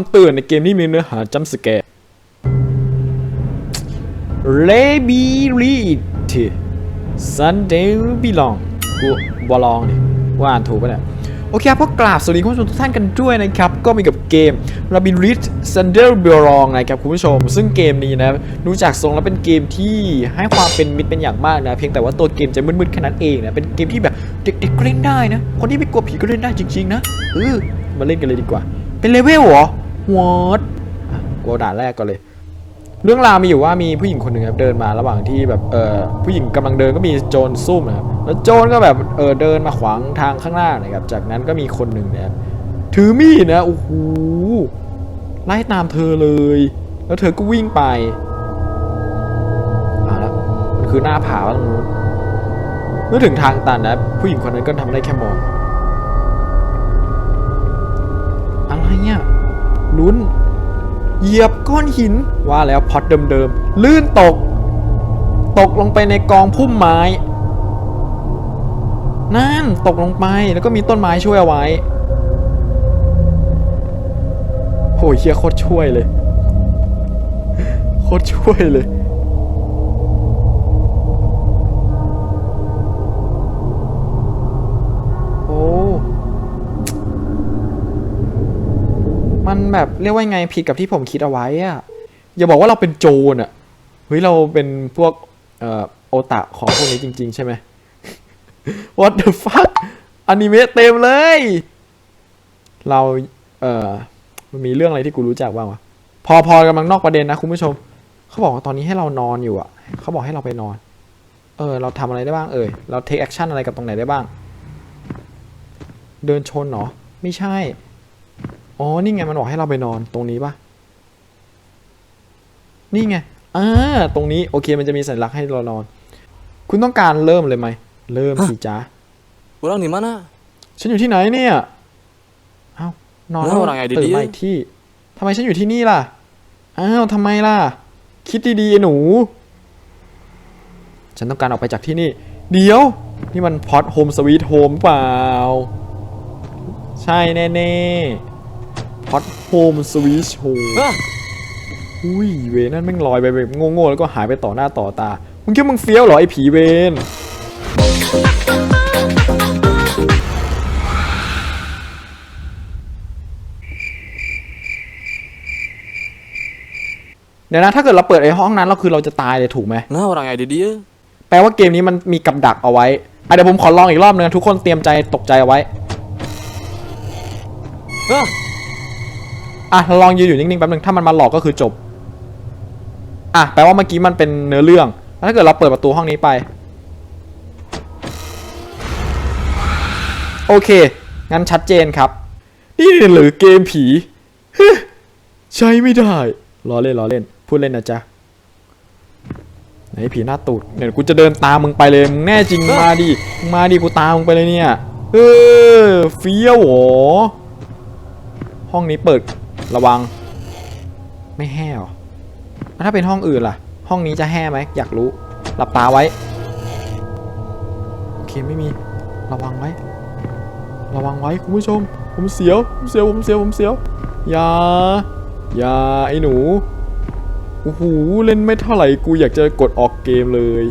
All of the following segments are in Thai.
ำเตือนในเกมนี้มีเนื้อหาจัมสแกร์เลบีรีทซันเดลบิลองกูบอลองดิว่าอ่านถูกปะเนี่ยโอเคครับพวกกราบสวัสดีคุณผู้ชมทุกท่านกันด้วยนะครับ ก็มีกับเกม r a b i n r i t Thunder b e l o n g นะครับคุณผู้ชม ซึ่งเกมนี้นะดูจากทรงแล้วเป็นเกมที่ให้ความเป็นมิตรเป็นอย่างมากนะ เพียงแต่ว่าตัวเกมจะมืดๆแค่นั้นเองนะ เป็นเกมที่แบบเด็กๆก็เล่นได้นะ คนที่ไม่กลัวผีก็เล่นได้จริงๆนะเออมาเล่นกันเลยดีกว่า เป็นเลเวลเหรอ วอตกลัวด่านแรกก่อนเลย เรื่องราวมีอยู่ว่ามีผู้หญิงคนหนึ่งครับเดินมาระหว่างที่แบบเออผู้หญิงกำลังเดินก็มีโจรซุ่มนะครับแล้วโจรก็แบบเออเดินมาขวางทางข้างหน้านะครับจากนั้นก็มีคนหนึ่งเนี่ยถือมีดนะโอ้โหไล่ตามเธอเลย แล้วเธอก็วิ่งไปอ่าแล้วมันคือหน้าผาตรงนู้นเมื่อถึงทางตันนะผู้หญิงคนนั้นก็ทำได้แค่มองอะไรเนี่ย ลุ้น เหยียบก้อนหินว่าแล้วพอดเดิมๆ ลื่นตก ตกลงไปในกองพุ่มไม้ นั่นตกลงไปแล้วก็มีต้นไม้ช่วยเอาไว้โหเฮียโคตรช่วยเลย โคตรช่วยเลย โอ้ มัน แบบเรียกว่าไงผิดกับที่ผมคิดเอาไว้อะอย่าบอกว่าเราเป็นโจรอะเฮ้ยเราเป็นพวกเอ่อโอตะของพวกนี้จริง ๆ ใช่ไหม What the fuck อนิเมะเต็มเลย เราเอ่อมันมีเรื่องอะไรที่กูรู้จักบ้างวะพอพอกำลังนอกประเด็นนะคุณผู้ชม เขาบอกว่าตอนนี้ให้เรานอนอยู่อะเขาบอกให้เราไปนอน เออ เราทำอะไรได้บ้างเอ่ยเราเทคแอคชั่นอะไรกับตรงไหนได้บ้าง เดินชนเหรอ ไม่ใช่ อ๋อ นี่ไงมันบอกให้เราไปนอนตรงนี้ปะนี่ไง อ่า ตรงนี้โอเคมันจะมีสัญลักษณ์ให้เรานอน คุณต้องการเริ่มเลยไหม เริ่มสิจ้า Orang di mana? ฉันอยู่ที่ไหนเนี่ย เอ้า นอนแล้วเราไงดีๆ ตื่นมาอีกที่ทำไมฉันอยู่ที่นี่ล่ะ อ้าวทำไมล่ะ คิดดีๆไอ้หนู ฉันต้องการออกไปจากที่นี่ เดี๋ยว นี่มันพอดโฮมสวีทโฮมเปล่า ใช่แน่ๆ พอดโฮมสวีทโฮม Ah, อุ้ยเวรนั่นแม่งลอยไปแบบโง่ๆแล้วก็หายไปต่อหน้าต่อตา มึงคิดว่ามึงเฟี้ยวเหรอไอ้ผีเวนเดี๋ยวนะถ้าเกิดเราเปิดไอ้ห้องนั้นเราคือเราจะตายเลยถูกไหม nah orang yang ada dia. แปลว่าเกมนี้มันมีกับดักเอาไว้อะเดี๋ยวผมขอลองอีกรอบนึงนะทุกคนเตรียมใจตกใจเอาไว้ Ah, อะเราลองยืนอยู่นิ่งๆแป๊บนึงถ้ามันมาหลอกก็คือจบ อะแปลว่าเมื่อกี้มันเป็นเนื้อเรื่องแล้วถ้าเกิดเราเปิดประตูห้องนี้ไป โอเค งั้นชัดเจนครับ นี่หรือเกมผีฮึใช้ไม่ได้ล้อเล่นล้อเล่น พูดเล่นนะจ๊ะไหนผีหน้าตูดเนี่ยวกูจะเดินตามมึงไปเลยมึงแน่จริงมาดิมาดิกูตามมึงไปเลยเนี่ยเออเฟี้ยวหรอห้องนี้เปิด ระวัง ไม่แห่หรอแล้วถ้าเป็นห้องอื่นล่ะ ห้องนี้จะแห่ไหมอยากรู้ หลับตาไว้ โอเคไม่มี ระวังไว้ ระวังไว้คุณผู้ชม ผมเสียว ผมเสียว ผมเสียว ผมเสียว อย่า อย่าไอ้หนู โอ้โห เล่นไม่เท่าไหร่ กูอยากจะกดออกเกมเลย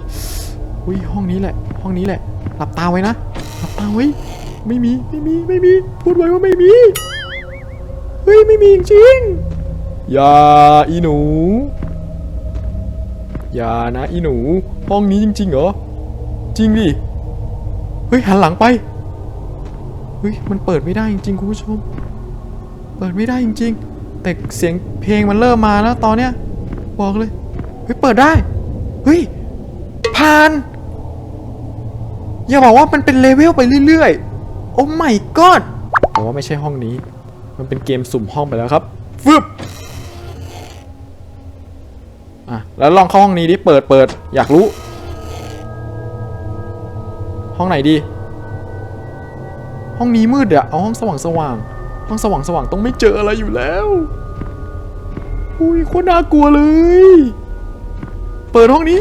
อุ้ยห้องนี้แหละ ห้องนี้แหละ หลับตาไว้นะ หลับตาไว้ ไม่มี ไม่มี ไม่มี พูดไว้ว่าไม่มี ฮ้ยไม่มีจริงอย่าอีหนู อย่านะอีหนู ห้องนี้จริงๆเหรอ จริงดิ เฮ้ยหันหลังไป เฮ้ยมันเปิดไม่ได้จริงๆคุณผู้ชม เปิดไม่ได้จริงๆ แต่เสียงเพลงมันเริ่มมาแล้วตอนเนี้ยบอกเลย เฮ้ยเปิดได้ เฮ้ยผ่าน อย่าบอกว่ามันเป็นเลเวลไปเรื่อยๆ โอ้ my god แต่ว่าไม่ใช่ห้องนี้ มันเป็นเกมสุ่มห้องไปแล้วครับฟึบอะแล้วลองเข้าห้องนี้ดิเปิดเปิดอยากรู้ ห้องไหนดี ห้องนี้มืดอะเอาห้องสว่างสว่างห้องสว่างสว่างต้องไม่เจออะไรอยู่แล้วอุ้ยโคตรน่ากลัวเลย เปิดห้องนี้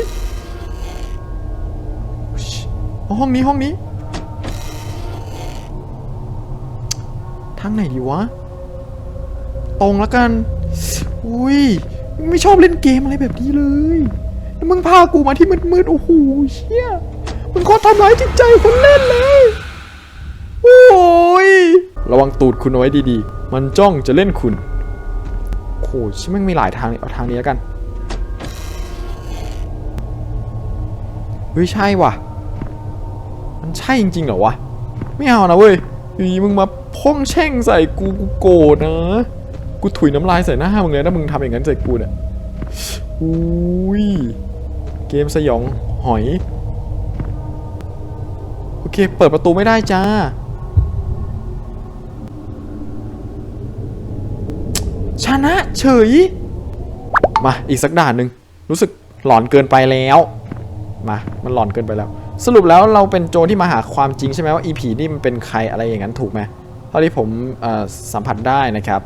เอาห้องนี้ห้องนี้ทางไหนดีวะ ตรงแล้วกัน อุ้ย ไม่ชอบเล่นเกมอะไรแบบนี้เลยแล้วมึงพากูมาที่มืดๆ โอ้โห เชี่ย มึงก็ทำร้ายจิตใจคนเล่นเลย โอ้ย ระวังตูดคุณเอาไว้ดีๆ มันจ้องจะเล่นคุณ โอ้โหชิม่งมีหลายทางเลยเอาทางนี้แล้วกัน เฮ้ย ใช่ว่ะ มันใช่จริงๆเหรอวะ ไม่เอานะเว้ยอยู่มึงมาพ่งแช่งใส่กูกูโกรธนะ กูถุยน้ำลายใส่หน้ามึงเลยถ้ามึงทำอย่างนั้นใส่กูเนี่ยอุ้ยเกมสยองหอย โอเค เปิดประตูไม่ได้จ้า ชนะเฉย มาอีกสักด่านหนึ่งรู้สึกหลอนเกินไปแล้ว มา มันหลอนเกินไปแล้ว สรุปแล้วเราเป็นโจรที่มาหาความจริงใช่ไหมว่าอีผีนี่มันเป็นใครอะไรอย่างนั้นถูกไหมเท่าที่ผมสัมผัสได้นะครับ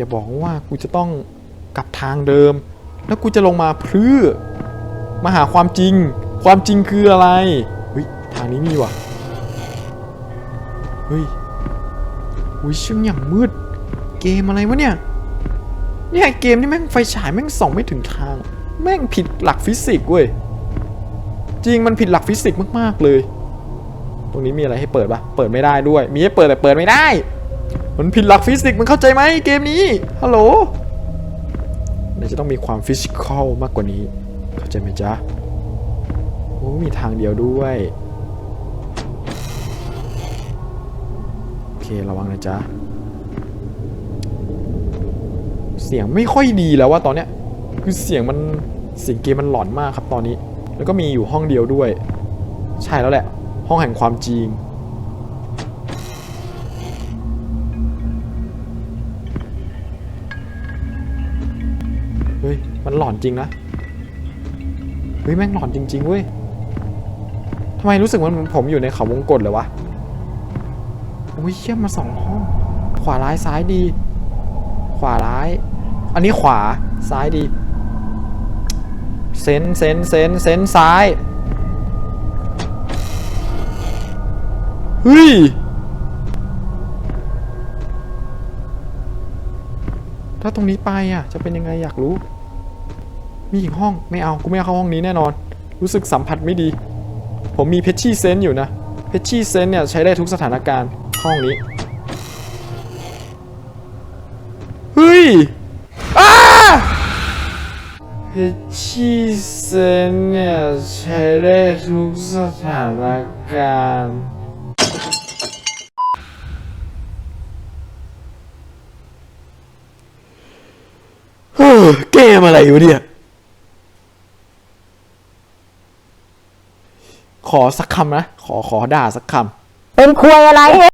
อย่าบอกว่ากูจะต้องกลับทางเดิม แล้วกูจะลงมาเพื่อมาหาความจริง ความจริงคืออะไรเฮ้ยทางนี้มีว่ะเฮ้ยอุ้ยช่างอย่างมืด เกมอะไรวะเนี่ยเนี่ยเกมนี่แม่งไฟฉายแม่งส่องไม่ถึงทาง แม่งผิดหลักฟิสิกส์เว้ยจริงมันผิดหลักฟิสิกส์มากๆเลย ตรงนี้มีอะไรให้เปิดปะเปิดไม่ได้ด้วย มีให้เปิดแต่เปิดไม่ได้ มันผิดหลักฟิสิกส์มึงเข้าใจไหมเกมนี้ ฮัลโหลมันจะต้องมีความฟิสิกอลมากกว่านี้ เข้าใจไหมจ๊ะ โอ้ มีทางเดียวด้วย โอเค ระวังนะจ๊ะ เสียงไม่ค่อยดีแล้วว่าตอนเนี้ย คือเสียงมัน เสียงเกมมันหลอนมากครับตอนนี้ แล้วก็มีอยู่ห้องเดียวด้วย ใช่แล้วแหละ ห้องแห่งความจริง เฮ้ย มันหลอนจริงนะ เฮ้ย แม่งหลอนจริง ๆ เว้ยทำไมรู้สึกมันเหมือนผมอยู่ในเขาวงกตเลยวะโอ้ยเชี่ยมาสองห้อง ขวาร้ายซ้ายดี ขวาร้าย อันนี้ขวาซ้ายดี เซนเซนเซนเซนซ้าย เฮ้ย ตรงนี้ไปอะ จะเป็นยังไงอยากรู้ มีอีกห้องไม่เอากูไม่เอาเข้าห้องนี้แน่นอน รู้สึกสัมผัสไม่ดี ผมมีเพชชี่เซนอยู่นะเพชชี่เซนเนี่ยใช้ได้ทุกสถานการณ์ห้องนี้เฮ้ยอ้าเพชชี่เซนเนี่ยใช้ได้ทุกสถานการณ์ อ เกมอะไรอยู่เนี่ย ขอสักคำนะ ขอขอด่าสักคำ เป็นควยอะไร